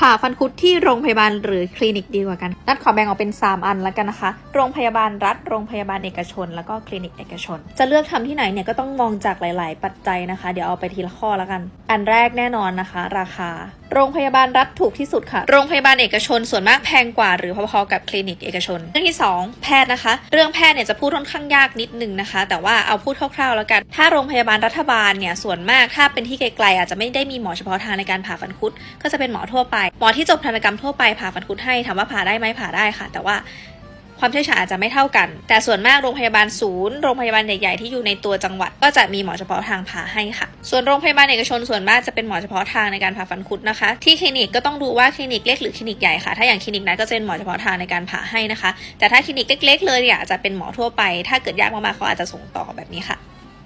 ผ่าฟันคุดที่โรงพยาบาลหรือคลินิกดีกว่ากันนัดขอแบ่งออกเป็น 3 อันแล้วกันนะคะ โรงพยาบาลรัฐ โรงพยาบาลเอกชน แล้วก็คลินิกเอกชน จะเลือกทำที่ไหนเนี่ยก็ต้องมองจากหลาย ๆ ปัจจัยนะคะ เดี๋ยวเอาไปทีละข้อแล้วกัน อันแรกแน่นอนนะคะ ราคา โรงพยาบาลรัฐถูกที่สุดค่ะ โรงพยาบาลเอกชนส่วนมากแพงกว่า หรือพอๆกับคลินิกเอกชน เรื่องที่ 2 แพทย์นะคะ เรื่องแพทย์เนี่ยจะพูดค่อนข้างยากนิดนึงนะคะ แต่ว่าเอาพูดคร่าวๆแล้วกัน ถ้าโรงพยาบาลรัฐบาลเนี่ยส่วนมากถ้าเป็นที่ไกลๆอาจจะไม่ได้มีหมอเฉพาะทางในการผ่าฟันคุด ก็จะเป็นหมอทั่วไป หมอที่จบทันตกรรมทั่วไปผ่าฟันคุดให้ถามว่าผ่าได้ไหมผ่าได้ค่ะ แต่ว่า ความเชี่ยวชาญอาจจะไม่เท่ากัน แต่ส่วนมากโรงพยาบาลศูนย์โรงพยาบาลใหญ่ๆที่อยู่ในตัวจังหวัด ก็จะมีหมอเฉพาะทางผ่าให้ค่ะ ส่วนโรงพยาบาลเอกชนส่วนมากจะเป็นหมอเฉพาะทางในการผ่าฟันคุดนะคะ ที่คลินิกก็ต้องดูว่าคลินิกเล็กหรือคลินิกใหญ่ค่ะ ถ้าอย่างคลินิกนั้นก็จะเป็นหมอเฉพาะทางในการผ่าให้นะคะ แต่ถ้าคลินิกเล็ก ๆ เลยเนี่ยอาจจะเป็นหมอทั่วไป ถ้าเกิดยากมากๆเขาอาจจะส่งต่อแบบนี้ค่ะ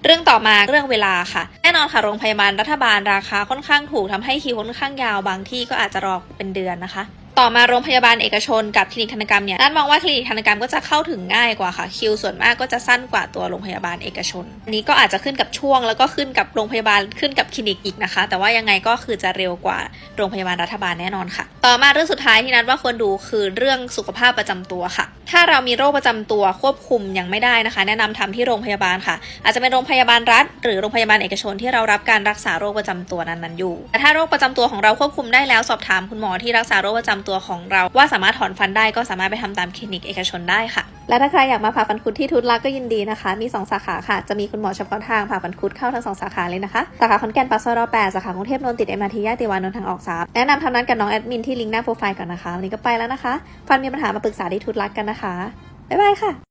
เรื่องต่อมาเรื่องเวลาค่ะ แน่นอนค่ะโรงพยาบาลรัฐบาลราคาค่อนข้างถูกทำให้คิวค่อนข้างยาวบางที่ก็อาจจะรอเป็นเดือนนะคะ ต่อมาโรงพยาบาลเอกชนกับคลินิกทันตกรรมเนี่ยนัดมองว่าคลินิกทันตกรรมก็จะเข้าถึงง่ายกว่าค่ะคิวส่วนมากก็จะสั้นกว่าตัวโรงพยาบาลเอกชน อันนี้ก็อาจจะขึ้นกับช่วง แล้วก็ขึ้นกับโรงพยาบาลขึ้นกับคลินิกอีกนะคะ แต่ว่ายังไงก็คือจะเร็วกว่าโรงพยาบาลรัฐบาลแน่นอนค่ะ ต่อมาเรื่องสุดท้ายที่นัดว่าควรดูคือเรื่องสุขภาพประจำตัวค่ะถ้าเรามีโรคประจำตัวควบคุมยังไม่ได้นะคะ แนะนำทำที่โรงพยาบาลค่ะ อาจจะเป็นโรงพยาบาลรัฐ หรือโรงพยาบาลเอกชนที่เรารับการรักษาโรคประจำตัวนั้นๆอยู่ แต่ถ้าโรคประจำตัวของเราควบคุมได้แล้วสอบถามคุณหมอที่รักษาโรคประจำตัวของเรา ว่าสามารถถอนฟันได้ก็สามารถไปทำตามคลินิกเอกชนได้ค่ะและถ้าใครอยากมาผ่าฟันคุดที่ทุตลักก็ยินดีนะคะ มี 2 สาขาค่ะ จะมีคุณหมอเฉพาะทางผ่าฟันคุดเข้าทั้ง 2 สาขาเลยนะคะ สาขาขอนแก่นปัสสาวะแปดสาขากรุงเทพนนท์ติดเอ็มอาร์ทีย่าติวานนท์ทางออกสามแนะนำทำนั้นกับน้องแอดมินที่ลิงก์หน้าโปรไฟล์ก่อนนะคะ วันนี้ก็ไปแล้วนะคะ ฟันมีปัญหามาปรึกษาที่ทุตลักกันนะคะ บ๊ายบายค่ะ